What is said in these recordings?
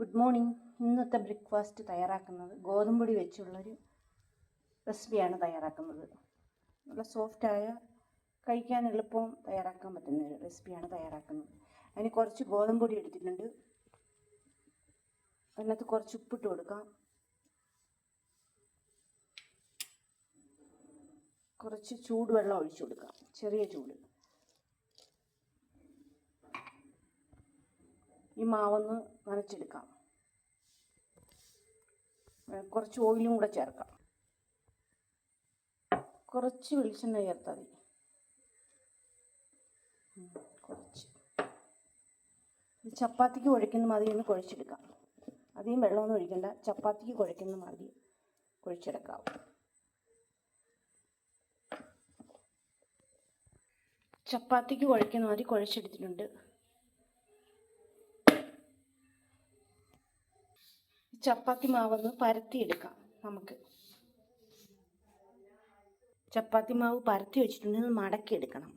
Good morning. ഇന്നത്തെ breakfast തയ്യാറാക്കുന്നത് ഗോതമ്പൊടി വെച്ചുള്ളൊരു റെസിപ്പിയാണ് തയ്യാറാക്കുന്നത്. നല്ല സോഫ്റ്റായ കഴിക്കാൻ എളുപ്പം തയ്യാറാക്കാൻ പറ്റുന്ന ഒരു റെസിപ്പിയാണ് തയ്യാറാക്കുന്നത്. അതിന് കുറച്ച് ഗോതമ്പൊടി എടുത്തിട്ടുണ്ട്. അതിനകത്ത് കുറച്ച് ഉപ്പിട്ട് കൊടുക്കാം. കുറച്ച് ചൂടുവെള്ളം ഒഴിച്ചു കൊടുക്കാം. ചെറിയ ചൂട്. ഈ മാവൊന്ന് നനച്ചെടുക്കാം. കുറച്ച് ഓയിലും കൂടെ ചേർക്കാം. കുറച്ച് വെളിച്ചെണ്ണ ചേർത്താൽ മതി. കുറച്ച്. ചപ്പാത്തിക്ക് കുഴയ്ക്കുന്ന മാതിരി ഒന്ന് കുഴച്ചെടുക്കാം. അധികം വെള്ളമൊന്നും ഒഴിക്കണ്ട. ചപ്പാത്തിക്ക് കുഴയ്ക്കുന്ന മാതിരി കുഴച്ചെടുക്കാം. ചപ്പാത്തിക്ക് കുഴയ്ക്കുന്ന മാതിരി കുഴച്ചെടുത്തിട്ടുണ്ട്. ചപ്പാത്തി മാവൊന്ന് പരത്തിയെടുക്കാം നമുക്ക്. ചപ്പാത്തി മാവ് പരത്തി വെച്ചിട്ടുണ്ടെങ്കിൽ ഇത് മടക്കി എടുക്കണം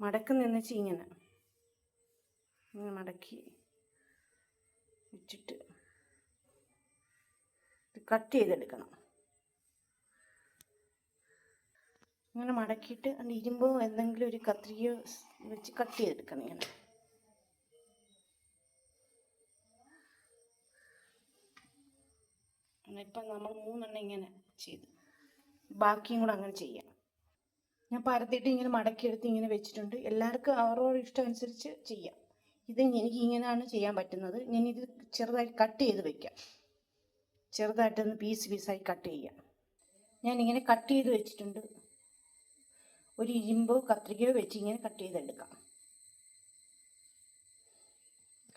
മടക്കുന്ന വെച്ചാൽ ഇങ്ങനെ. ഇങ്ങനെ മടക്കി വെച്ചിട്ട് കട്ട് ചെയ്തെടുക്കണം. ഇങ്ങനെ മടക്കിയിട്ട് അതിന്റെ ഇരുമ്പോ എന്തെങ്കിലും ഒരു കത്രികയോ വെച്ച് കട്ട് ചെയ്തെടുക്കണം ഇങ്ങനെ. ഇപ്പം നമ്മൾ മൂന്നെണ്ണം ഇങ്ങനെ ചെയ്തു. ബാക്കിയും കൂടെ അങ്ങനെ ചെയ്യാം. ഞാൻ പരത്തിയിട്ട് ഇങ്ങനെ മടക്കിയെടുത്ത് ഇങ്ങനെ വെച്ചിട്ടുണ്ട്. എല്ലാവർക്കും അവരവരുടെ ഇഷ്ടം അനുസരിച്ച് ചെയ്യാം. ഇത് എനിക്ക് ഇങ്ങനെയാണ് ചെയ്യാൻ പറ്റുന്നത്. ഞാൻ ഇത് ചെറുതായി കട്ട് ചെയ്ത് വെക്കാം. ചെറുതായിട്ടൊന്ന് പീസ് പീസായി കട്ട് ചെയ്യാം. ഞാൻ ഇങ്ങനെ കട്ട് ചെയ്ത് വെച്ചിട്ടുണ്ട്. ഒരു ഇരുമ്പോ കത്രികയോ വെച്ച് ഇങ്ങനെ കട്ട് ചെയ്തെടുക്കാം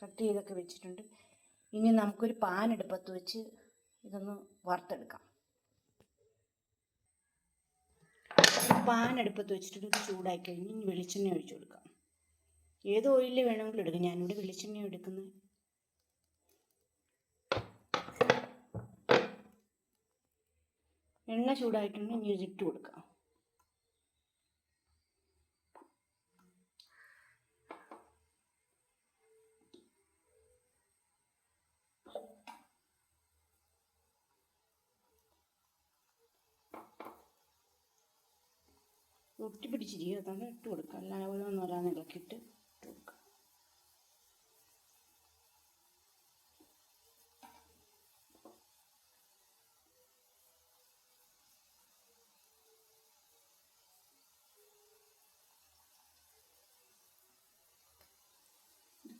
കട്ട് ചെയ്തൊക്കെ വെച്ചിട്ടുണ്ട്. ഇനി നമുക്കൊരു പാൻ എടുപ്പത്ത് വെച്ച് ഇതൊന്ന് വറുത്തെടുക്കാം. പാൻ അടുപ്പത്ത് വെച്ചിട്ട് ഇത് ചൂടായി കഴിഞ്ഞ് ഇനി വെളിച്ചെണ്ണ ഒഴിച്ചു കൊടുക്കാം. ഏത് ഓയിലിൽ വേണമെങ്കിലും എടുക്കാം. ഞാനിവിടെ വെളിച്ചെണ്ണ എടുക്കുന്നത്. എണ്ണ ചൂടായിട്ടുണ്ട് ഇനി ഇതിട്ട് കൊടുക്കാം. ഒട്ടി പിടിച്ചിരിക്കുക അതാണ് ഇട്ട് കൊടുക്കുക. അല്ലാതെ ഓരോന്ന് ഓരോന്ന് ഇളക്കിയിട്ട് ഇട്ട് കൊടുക്കുക.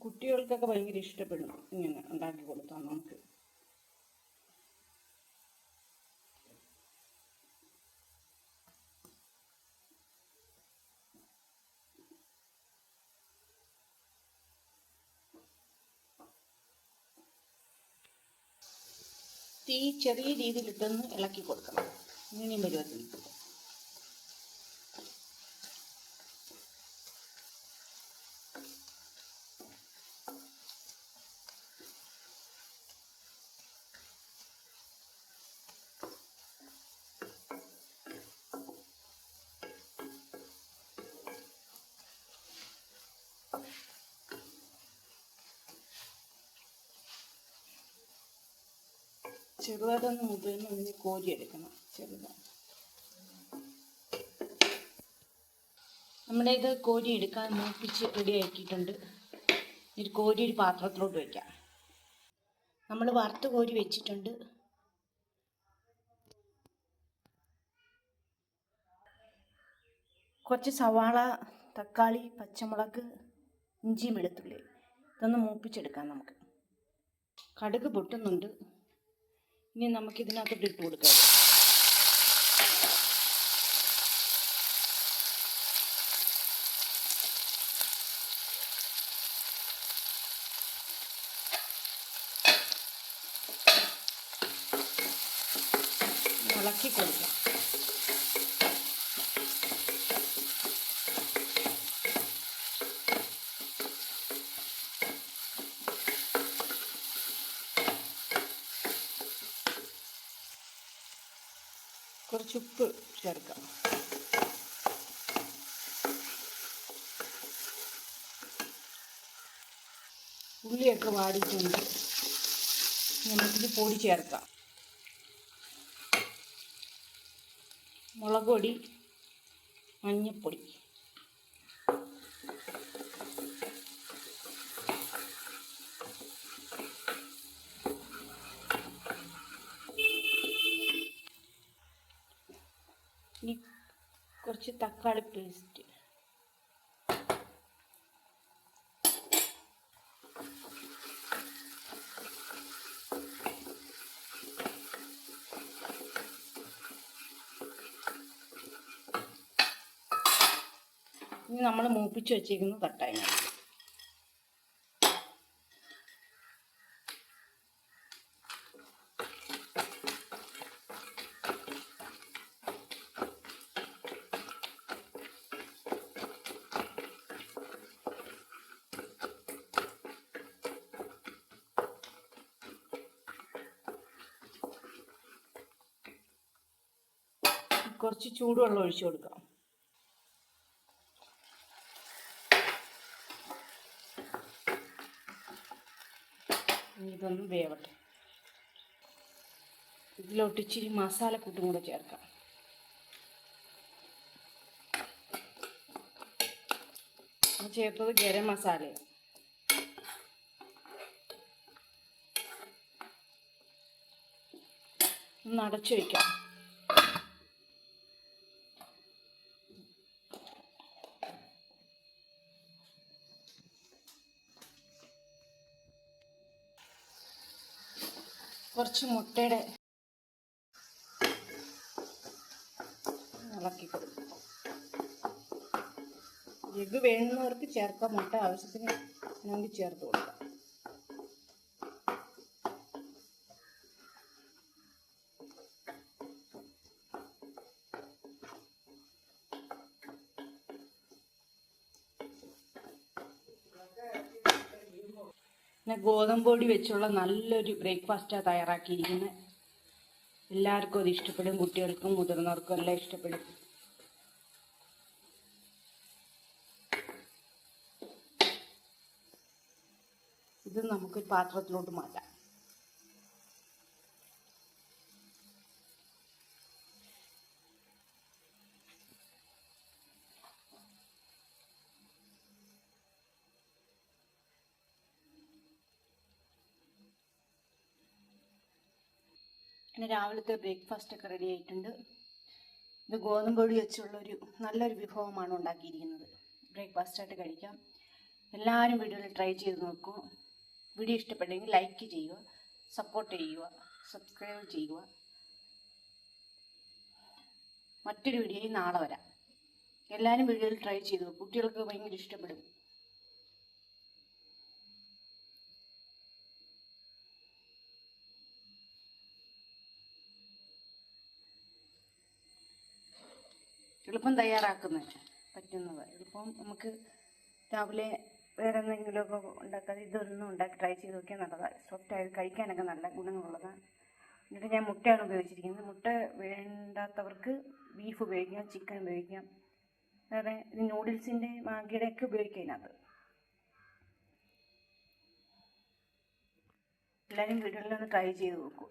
കുട്ടികൾക്കൊക്കെ ഭയങ്കര ഇഷ്ടപ്പെടും. ഇങ്ങനെ ഉണ്ടാക്കി കൊടുത്താൽ നമുക്ക് തീ ചെറിയ രീതിയിലിട്ടൊന്ന് ഇളക്കി കൊടുക്കണം. ഇങ്ങനെയും പരുവത്തിൽ. ചെറുതായിട്ടൊന്ന് മുതിർന്ന് ഒന്ന് കോരിയെടുക്കണം ചെറുതായിട്ട്. നമ്മുടെ ഇത് കോരി എടുക്കാൻ മൂപ്പിച്ച് റെഡി ആക്കിയിട്ടുണ്ട്. ഒരു കോരി ഒരു പാത്രത്തിലോട്ട് വയ്ക്കാം നമ്മൾ വറുത്ത് കോരി വെച്ചിട്ടുണ്ട്. കുറച്ച് സവാള തക്കാളി പച്ചമുളക് ഇഞ്ചിയും വെളുത്തുള്ളി ഇതൊന്ന് മൂപ്പിച്ചെടുക്കാം നമുക്ക്. കടുക് പൊട്ടുന്നുണ്ട്. ഇനി നമുക്ക് ഇതിനകത്തോട്ട് ഇട്ട് കൊടുക്കാം. ഇളക്കി കൊടുക്കാം. കുറച്ച് ഉപ്പ് ചേർക്കാം. ഉള്ളിയൊക്കെ വാടിയിട്ടുണ്ട്. നമുക്കിത് പൊടി ചേർക്കാം. മുളക് പൊടി മഞ്ഞൾപ്പൊടി ഇനി കുറച്ച് തക്കാളി പേസ്റ്റ്. ഇനി നമ്മൾ മൂപ്പിച്ച് വെച്ചിരിക്കുന്ന തട്ടായി കുറച്ച് ചൂടുവെള്ളം ഒഴിച്ചു കൊടുക്കാം. ഇതൊന്ന് വേവട്ടെ. ഇതിലോട്ട് ഇച്ചിരി മസാലക്കൂട്ടും കൂടെ ചേർക്കാം. ചേർത്തത് ഗരം മസാലയാണ്. ഒന്ന് അടച്ചു വയ്ക്കാം കുറച്ച് മുട്ടയുടെ ഇളക്കി എഗ്ഗ് വേണ്ടുന്നവർക്ക് ചേർക്കാം. മുട്ട ആവശ്യത്തിന് നമുക്ക് ചേർത്ത് കൊടുക്കാം. പിന്നെ ഗോതമ്പൊടി വെച്ചുള്ള നല്ലൊരു ബ്രേക്ക്ഫാസ്റ്റാണ് തയ്യാറാക്കിയിരിക്കുന്നത് എല്ലാവർക്കും അത് ഇഷ്ടപ്പെടും കുട്ടികൾക്കും മുതിർന്നവർക്കും എല്ലാം ഇഷ്ടപ്പെടും. ഇത് നമുക്ക് പാത്രത്തിലോട്ട് മാറ്റാം. പിന്നെ രാവിലത്തെ ബ്രേക്ക്ഫാസ്റ്റ് ഒക്കെ റെഡി ആയിട്ടുണ്ട്. ഇത് ഗോതമ്പ് പൊടി വെച്ചുള്ളൊരു നല്ലൊരു വിഭവമാണ് ഉണ്ടാക്കിയിരിക്കുന്നത്. ബ്രേക്ക്ഫാസ്റ്റ് ആയിട്ട് കഴിക്കാം. എല്ലാവരും വീഡിയോയിൽ ട്രൈ ചെയ്ത് നോക്കൂ. വീഡിയോ ഇഷ്ടപ്പെട്ടെങ്കിൽ ലൈക്ക് ചെയ്യുക സപ്പോർട്ട് ചെയ്യുക സബ്സ്ക്രൈബ് ചെയ്യുക. മറ്റൊരു വീഡിയോയിൽ നാളെ വരാം. എല്ലാവരും വീഡിയോയിൽ ട്രൈ ചെയ്തു കുട്ടികൾക്ക് ഭയങ്കര ഇഷ്ടപ്പെടും. എളുപ്പം തയ്യാറാക്കുന്നത് പറ്റുന്നത്. എളുപ്പം നമുക്ക് രാവിലെ വേറെ എന്തെങ്കിലുമൊക്കെ ഉണ്ടാക്കാതെ ഇതൊന്നും ഉണ്ടാക്കി ട്രൈ ചെയ്ത് നോക്കിയാൽ നല്ലതാണ് സോഫ്റ്റ് ആയത് കഴിക്കാനൊക്കെ നല്ല ഗുണങ്ങളുള്ളതാണ് എന്നിട്ട് ഞാൻ മുട്ടയാണ് ഉപയോഗിച്ചിരിക്കുന്നത്. മുട്ട വേണ്ടാത്തവർക്ക് ബീഫ് ഉപയോഗിക്കാം ചിക്കൻ ഉപയോഗിക്കാം. വേറെ ഇത് നൂഡിൽസിന്റെ മാഗിയുടെ ഒക്കെ ഉപയോഗിക്കാം ഇതിനകത്ത് എല്ലാവരും വീടുകളിലൊന്ന് ട്രൈ ചെയ്ത് നോക്കൂ.